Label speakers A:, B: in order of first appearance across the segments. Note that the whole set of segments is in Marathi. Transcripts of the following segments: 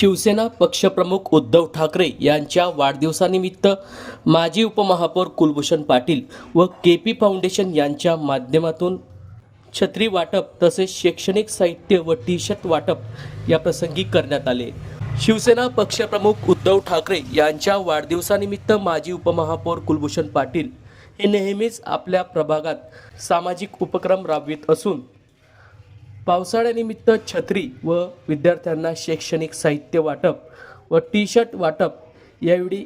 A: शिवसेना पक्षप्रमुख उद्धव ठाकरे यांच्या वाढदिवसानिमित्त माजी उपमहापौर कुलभूषण पाटील व के पी फाउंडेशन यांच्या माध्यमातून छत्री वाटप तसेच शैक्षणिक साहित्य व टी शर्ट वाटप या प्रसंगी करण्यात आले. शिवसेना पक्षप्रमुख उद्धव ठाकरे यांच्या वाढदिवसानिमित्त माजी उपमहापौर कुलभूषण पाटील हे नेहमीच आपल्या प्रभागात सामाजिक उपक्रम राबवित असून पावसाळ्यानिमित्त छत्री व विद्यार्थ्यांना शैक्षणिक साहित्य वाटप व टी शर्ट वाटप यावेळी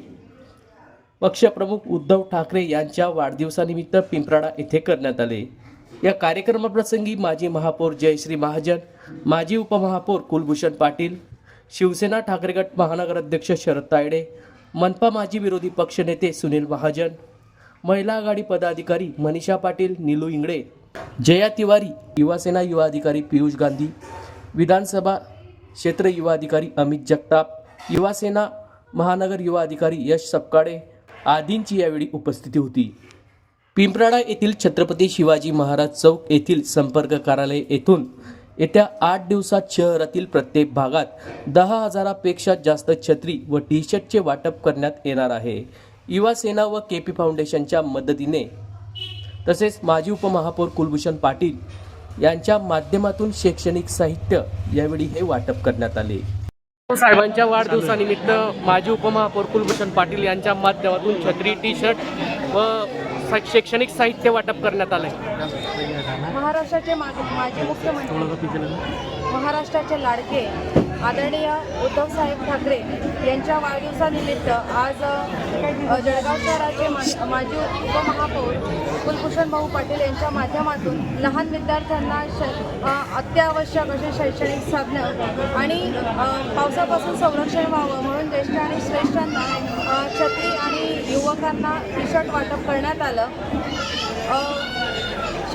A: पक्षप्रमुख उद्धव ठाकरे यांच्या वाढदिवसानिमित्त पिंपराडा येथे करण्यात आले. या कार्यक्रमाप्रसंगी माजी महापौर जयश्री महाजन माजी उपमहापौर कुलभूषण पाटील शिवसेना ठाकरे गट महानगराध्यक्ष शरद तायडे मनपा माजी विरोधी पक्षनेते सुनील महाजन महिला आघाडी पदाधिकारी मनीषा पाटील निलू इंगळे जया तिवारी युवासेना युवा अधिकारी पियुष गांधी विधानसभा क्षेत्र युवा अधिकारी अमित जगताप युवासेना महानगर युवा अधिकारी यश सपकाळे आदींची यावेळी उपस्थिती होती. पिंपराडा येथील छत्रपती शिवाजी महाराज चौक येथील संपर्क कार्यालय येथून येत्या आठ दिवसात शहरातील प्रत्येक भागात दहा हजारापेक्षा जास्त छत्री व टी शर्टचे वाटप करण्यात येणार आहे. युवासेना व के पी फाउंडेशनच्या मदतीने तसेच माजी उपमहापौर कुलभूषण पाटील यांच्या माध्यमातून शैक्षणिक साहित्य यावेळी हे वाटप करण्यात आले. साहेबांच्या वाढदिवसानिमित्त माजी उपमहापौर कुलभूषण पाटील यांच्या माध्यमातून छत्री टी शर्ट व शैक्षणिक साहित्य वाटप करण्यात आलंय.
B: महाराष्ट्राचे माजी माजी मुख्यमंत्री महाराष्ट्राचे लाडके आदरणीय उद्धवसाहेब ठाकरे यांच्या वाढदिवसानिमित्त आज जळगाव शहराचे मा- माजी उपमहापौर कुलभूषण भाऊ पाटील यांच्या माध्यमातून लहान विद्यार्थ्यांना श अत्यावश्यक असे शैक्षणिक साधनं आणि पावसापासून संरक्षण व्हावं म्हणून ज्येष्ठ आणि श्रेष्ठांना छत्री आणि युवकांना टी शर्ट वाटप करण्यात आलं.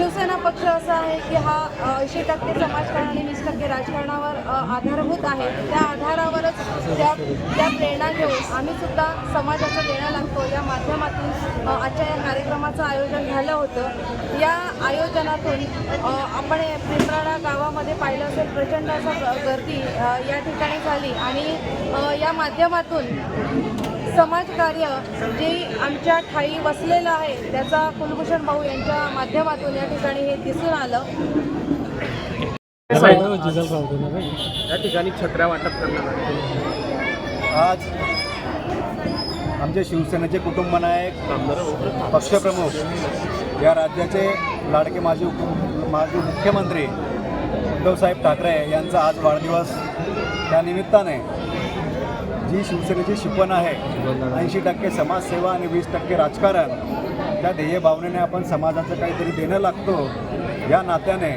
B: शिवसेना पक्ष असा आहे की हा ऐंशी टक्के समाजकारण आणि वीस टक्के राजकारणावर आधारभूत आहे. त्या आधारावरच त्या त्या प्रेरणा घेऊन आम्ही सुद्धा समाजाचं देणं लागतो. या माध्यमातून आजच्या या कार्यक्रमाचं आयोजन झालं होतं. या आयोजनातून आपण पिंपराळा गावामध्ये पाहिलं असेल प्रचंड असं ग- गर्दी या ठिकाणी झाली. आणि या माध्यमातून समाजकार्य जे आमच्या ठाई वसलेलं आहे त्याचा कुलभूषण भाऊ यांच्या माध्यमातून या ठिकाणी हे दिसून आलं.
A: या ठिकाणी छत्र्या वाटप आले
C: आज आमचे शिवसेनेचे कुटुंब नायक पक्षप्रमुख या राज्याचे लाडके माजी उप माजी मुख्यमंत्री उद्धवसाहेब ठाकरे यांचा आज वाढदिवस त्या निमित्ताने जी शिवसेनेची शिकवण आहे ऐंशी टक्के समाजसेवा आणि वीस टक्के राजकारण त्या ध्येयभावनेने आपण समाजाचं काहीतरी देणं लागतो. या नात्याने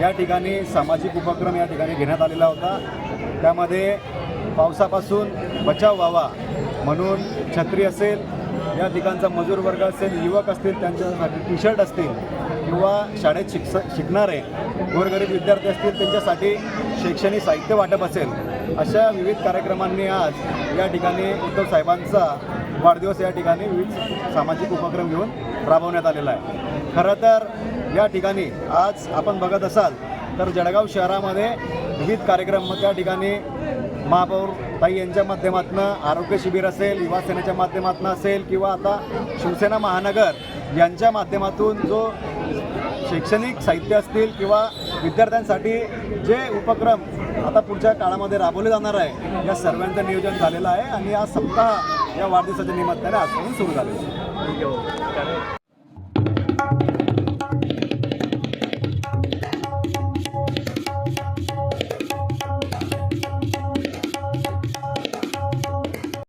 C: या ठिकाणी सामाजिक उपक्रम या ठिकाणी घेण्यात आलेला होता. त्यामध्ये पावसापासून बचाव व्हावा म्हणून छत्री असेल या ठिकाणचा मजूर वर्ग असेल युवक असतील त्यांच्यासाठी टी शर्ट असतील किंवा शाळेत शिक्ष शिकणारे गोरगरीब विद्यार्थी असतील त्यांच्यासाठी शैक्षणिक साहित्य वाटप असेल. अशा विविध कार्यक्रमांनी आज या ठिकाणी उद्धव साहेबांचा वाढदिवस या ठिकाणी विविध सामाजिक उपक्रम घेऊन राबवण्यात आलेला आहे. खरं तर या ठिकाणी आज आपण बघत असाल तर जळगाव शहरामध्ये विविध कार्यक्रम त्या ठिकाणी महापौर ताई यांच्या माध्यमातून आरोग्य शिबिर असेल युवा सेनेच्या माध्यमातून असेल किंवा आता शिवसेना महानगर यांच्या माध्यमातून जो शैक्षणिक साहित्य असतील किंवा विद्यार्थ्यांसाठी जे उपक्रम आता पुढच्या काळामध्ये राबवले जाणार आहे या सर्वांचं नियोजन झालेलं आहे आणि हा सप्ताह या वाढदिवसाच्या निमित्ताने आजपासून सुरू झालेला आहे.